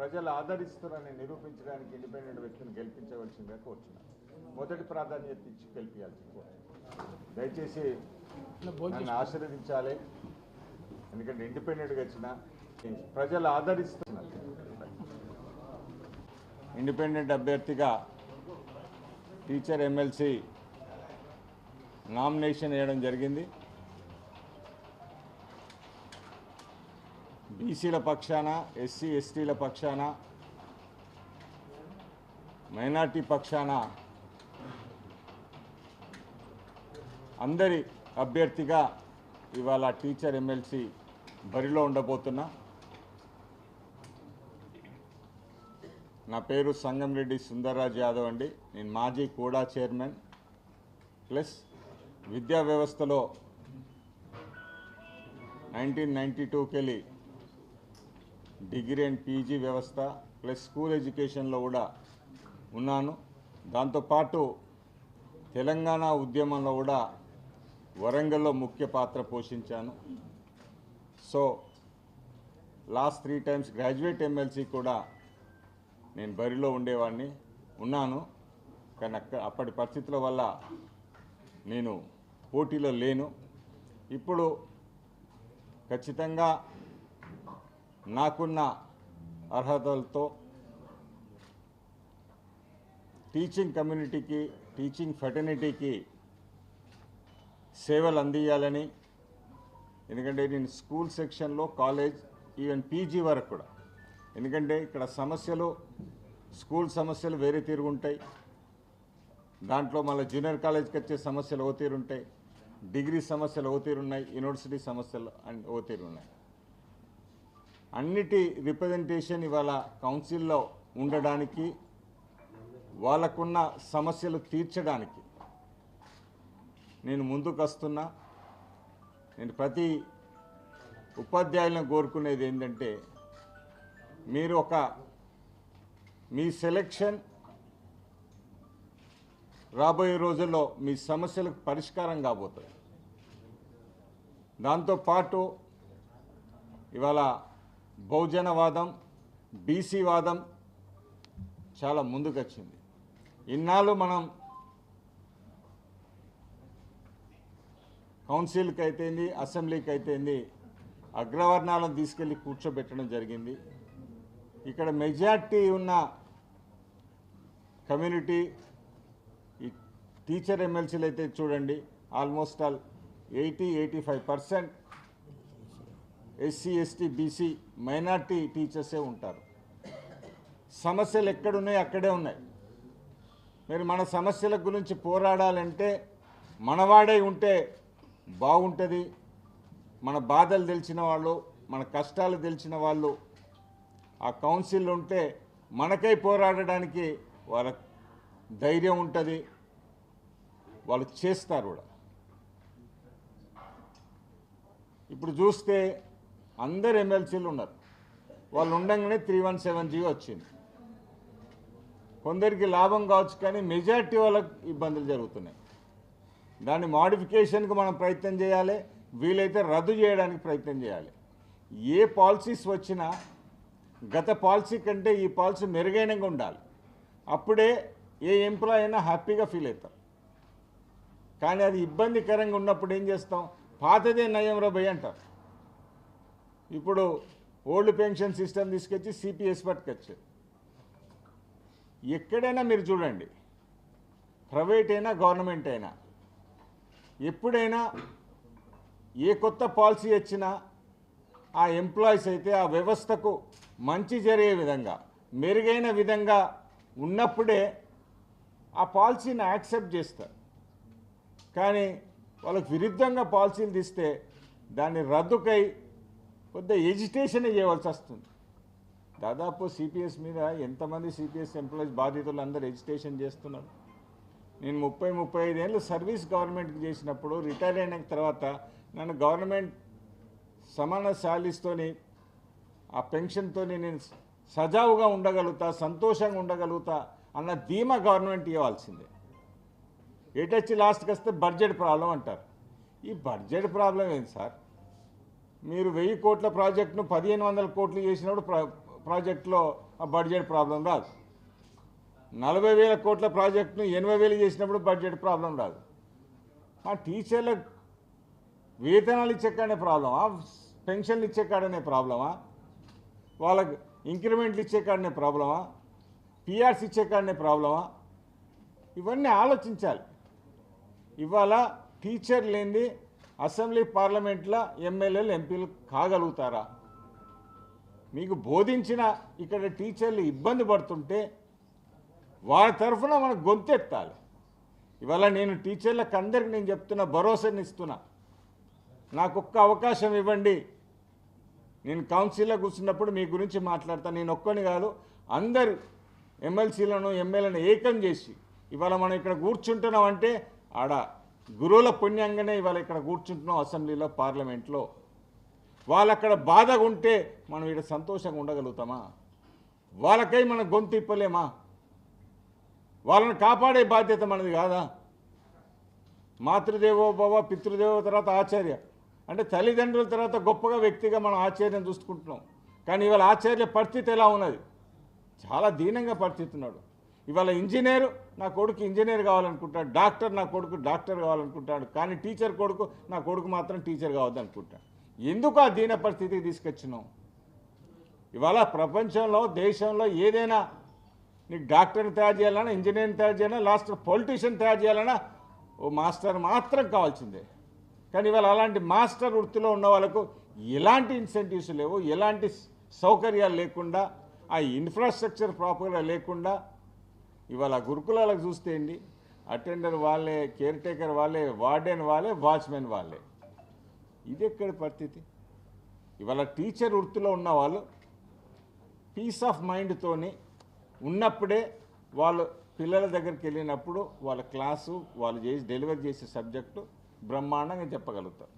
ప్రజలు ఆదరిస్తున్నారని నిరూపించడానికి ఇండిపెండెంట్ వ్యక్తిని గెలిపించవలసిందిగా కోరుచున్నాను. మొదటి ప్రాధాన్యత ఇచ్చి గెలిపించాల్సి దయచేసి నన్ను ఆశీర్వదించాలి. ఎందుకంటే ఇండిపెండెంట్గా వచ్చిన ప్రజలు ఆదరిస్తున్నారు. ఇండిపెండెంట్ అభ్యర్థిగా టీచర్ ఎమ్మెల్సీ నామినేషన్ వేయడం జరిగింది. బీసీల పక్షాన ఎస్సీ ఎస్టీల పక్షాన మైనార్టీ పక్షాన అందరి అభ్యర్థిగా ఇవాళ టీచర్ ఎమ్మెల్సీ బరిలో ఉండబోతున్నా. నా పేరు సంగంరెడ్డి సుందర్రాజ్ యాదవ్ అండి. నేను మాజీ కూడా చైర్మన్. ప్లస్ విద్యా వ్యవస్థలో నైన్టీన్ నైంటీ టూకి వెళ్ళి డిగ్రీ అండ్ పీజీ వ్యవస్థ ప్లస్ స్కూల్ ఎడ్యుకేషన్లో కూడా ఉన్నాను. దాంతోపాటు తెలంగాణ ఉద్యమంలో కూడా వరంగల్లో ముఖ్య పాత్ర పోషించాను. So last three times graduate MLC కూడా నేను బరిలో ఉండేవాడిని ఉన్నాను. కానీ అక్క అప్పటి పరిస్థితుల వల్ల నేను పోటీలో లేను. ఇప్పుడు ఖచ్చితంగా నాకున్న అర్హతలతో టీచింగ్ కమ్యూనిటీకి టీచింగ్ ఫెటర్నిటీకి సేవలు అందియాలని. ఎందుకంటే నేను స్కూల్ సెక్షన్లో కాలేజ్ ఈవెన్ పీజీ వరకు కూడా. ఎందుకంటే ఇక్కడ సమస్యలు స్కూల్ సమస్యలు వేరే తీరుగుంటాయి దాంట్లో మళ్ళీ జూనియర్ కాలేజ్కి వచ్చే సమస్యలు ఓ తీరుంటాయి డిగ్రీ సమస్యలు ఓ తీరున్నాయి యూనివర్సిటీ సమస్యలు అండ్ ఓ తీరున్నాయి అన్నిటి రిప్రజెంటేషన్ ఇవాళ కౌన్సిల్లో ఉండడానికి వాళ్ళకున్న సమస్యలు తీర్చడానికి నేను ముందుకు వస్తున్నా. నేను ప్రతి ఉపాధ్యాయులను కోరుకునేది ఏంటంటే మీరు ఒక మీ సెలెక్షన్ రాబోయే రోజుల్లో మీ సమస్యలకు పరిష్కారం కాబోతుంది. దాంతోపాటు ఇవాళ బహుజనవాదం బీసీ వాదం చాలా ముందుకొచ్చింది. ఇన్నాళ్ళు మనం కౌన్సిల్కి అయితేంది అసెంబ్లీకి అయితేంది అగ్రవర్ణాలను తీసుకెళ్ళి కూర్చోబెట్టడం జరిగింది. ఇక్కడ మెజార్టీ ఉన్న కమ్యూనిటీ ఈ టీచర్ ఎమ్మెల్సీలు అయితే చూడండి almost all eighty eighty five percent SC ST BC minority టీచర్సే ఉంటారు. సమస్యలు ఎక్కడున్నాయి? అక్కడే ఉన్నాయి. మరి మన సమస్యల గురించి పోరాడాలంటే మనవాడై ఉంటే బాగుంటుంది. మన బాధలు తెలిసిన వాళ్ళు మన కష్టాలు తెలిసిన వాళ్ళు ఆ కౌన్సిల్ ఉంటే మనకై పోరాడడానికి వాళ్ళ ధైర్యం ఉంటుంది. వాళ్ళు చేస్తారు కూడా. ఇప్పుడు చూస్తే అందరు ఎమ్మెల్సీలు ఉన్నారు. వాళ్ళు ఉండగానే త్రీ వన్ సెవెన్ జీ వచ్చింది. కొందరికి లాభం కావచ్చు కానీ మెజార్టీ వాళ్ళకి ఇబ్బందులు జరుగుతున్నాయి. దాని మాడిఫికేషన్కి మనం ప్రయత్నం చేయాలి. వీలైతే రద్దు చేయడానికి ప్రయత్నం చేయాలి. ఏ పాలసీస్ వచ్చినా గత పాలసీ కంటే ఈ పాలసీ మెరుగైనగా ఉండాలి. అప్పుడే ఏ ఎంప్లాయ్ అయినా హ్యాపీగా ఫీల్ అవుతాం కానీ అది ఇబ్బందికరంగా ఉన్నప్పుడు ఏం చేస్తాం? పాతదే నయం రబై అంటారు. ఇప్పుడు ఓల్డ్ పెన్షన్ సిస్టమ్ తీసుకొచ్చి సిపిఎస్ పట్టుకొచ్చారు. ఎక్కడైనా మీరు చూడండి. ప్రైవేట్ అయినా గవర్నమెంట్ అయినా ఎప్పుడైనా ఏ కొత్త పాలసీ వచ్చినా ఆ ఎంప్లాయీస్ అయితే ఆ వ్యవస్థకు మంచి జరిగే విధంగా మెరుగైన విధంగా ఉన్నప్పుడే ఆ పాలసీని యాక్సెప్ట్ చేస్తారు. కానీ వాళ్ళకు విరుద్ధంగా పాలసీలు తీస్తే దాన్ని రద్దుకై కొద్ది ఎజిటేషన్ చేయవలసి వస్తుంది. దాదాపు సిపిఎస్ మీద ఎంతమంది సిపిఎస్ ఎంప్లాయీస్ బాధితులు అందరూ ఎజిటేషన్ చేస్తున్నారు. నేను ముప్పై ముప్పై ఐదేళ్ళు సర్వీస్ గవర్నమెంట్కి చేసినప్పుడు రిటైర్ అయిన తర్వాత నన్ను గవర్నమెంట్ సమాన శాలీస్తోని ఆ పెన్షన్తో నేను సజావుగా ఉండగలుగుతా సంతోషంగా ఉండగలుగుతా అన్న ధీమా గవర్నమెంట్ ఇవ్వాల్సిందే. ఏటొచ్చి లాస్ట్కి వస్తే బడ్జెట్ ప్రాబ్లం అంటారు. ఈ బడ్జెట్ ప్రాబ్లం ఏంటి సార్? మీరు వెయ్యి కోట్ల ప్రాజెక్టును పదిహేను వందల కోట్లు చేసినప్పుడు ప్రాజెక్టులో ఆ బడ్జెట్ ప్రాబ్లం రాదు. నలభై వేల కోట్ల ప్రాజెక్టును ఎనభై వేలు చేసినప్పుడు బడ్జెట్ ప్రాబ్లం రాదు. ఆ టీచర్ల వేతనాలు ఇచ్చే కాడనే ప్రాబ్లమా? పెన్షన్లు ఇచ్చే కాడనే ప్రాబ్లమా? వాళ్ళకి ఇంక్రిమెంట్లు ఇచ్చే కాడనే ప్రాబ్లమా? పిఆర్స్ ఇచ్చే కాడనే ప్రాబ్లమా? ఇవన్నీ ఆలోచించాలి. ఇవాళ టీచర్ లేనిది అసెంబ్లీ పార్లమెంట్లో ఎమ్మెల్యేలు ఎంపీలు కాగలుగుతారా? మీకు బోధించిన ఇక్కడ టీచర్లు ఇబ్బంది పడుతుంటే వాళ్ళ తరఫున మనకు గొంతెత్తాలి ఇవాళ నేను టీచర్లకు అందరికి నేను చెప్తున్న భరోసాని ఇస్తున్నా. నాకు ఒక్క అవకాశం ఇవ్వండి. నేను కౌన్సిల్లో కూర్చున్నప్పుడు మీ గురించి మాట్లాడతాను నేను ఒక్కని కాదు అందరు ఎమ్మెల్సీలను ఎమ్మెల్యేలను ఏకం చేసి ఇవాళ మనం ఇక్కడ కూర్చుంటున్నాం అంటే ఆడ గురువుల పుణ్యంగానే ఇవాళ ఇక్కడ కూర్చుంటున్నాం అసెంబ్లీలో పార్లమెంట్లో. వాళ్ళు అక్కడ బాధగా ఉంటే మనం ఇక్కడ సంతోషంగా ఉండగలుగుతామా? వాళ్ళకై మనం గొంతు ఇప్పలేమా వాళ్ళని కాపాడే బాధ్యత మనది కాదా? మాతృదేవో భవ పితృదేవో తర్వాత ఆచార్య. అంటే తల్లిదండ్రుల తర్వాత గొప్పగా వ్యక్తిగా మనం ఆచార్యం చూసుకుంటున్నాం. కానీ ఇవాళ ఆచార్య పరిస్థితి ఎలా ఉన్నది? చాలా దీనంగా పరిస్థితి ఉన్నాడు. ఇవాళ ఇంజనీర్ నా కొడుకు ఇంజనీర్ కావాలనుకుంటాడు డాక్టర్ నా కొడుకు డాక్టర్ కావాలనుకుంటాడు కానీ టీచర్ కొడుకు నా కొడుకు మాత్రం టీచర్ కావద్దనుకుంటాడు. ఎందుకు ఆ దీన పరిస్థితికి తీసుకొచ్చినాం ఇవాళ ప్రపంచంలో దేశంలో ఏదైనా నీకు డాక్టర్ని తయారు చేయాలన్నా ఇంజనీర్ని తయారు చేయాలన్నా లాస్ట్ పొలిటీషియన్ తయారు చేయాలన్నా ఓ మాస్టర్ మాత్రం కావాల్సిందే. కానీ ఇవాళ అలాంటి మాస్టర్ వృత్తిలో ఉన్న వాళ్ళకు ఎలాంటి ఇన్సెంటివ్స్ లేవు ఎలాంటి సౌకర్యాలు లేకుండా ఆ ఇన్ఫ్రాస్ట్రక్చర్ ప్రాపర్గా లేకుండా ఇవాళ గురుకులాలకు చూస్తే అండి అటెండర్ వాళ్ళే కేర్ టేకర్ వాళ్ళే వార్డెన్ వాళ్ళే వాచ్మెన్ వాళ్ళే. ఇది ఎక్కడ పరిస్థితి? ఇవాళ టీచర్ వృత్తిలో ఉన్న వాళ్ళు పీస్ ఆఫ్ మైండ్తోని ఉన్నప్పుడే వాళ్ళు పిల్లల దగ్గరికి వెళ్ళినప్పుడు వాళ్ళ క్లాసు వాళ్ళు చేసి డెలివరీ చేసే సబ్జెక్టు బ్రహ్మాండంగా చెప్పగలుగుతారు.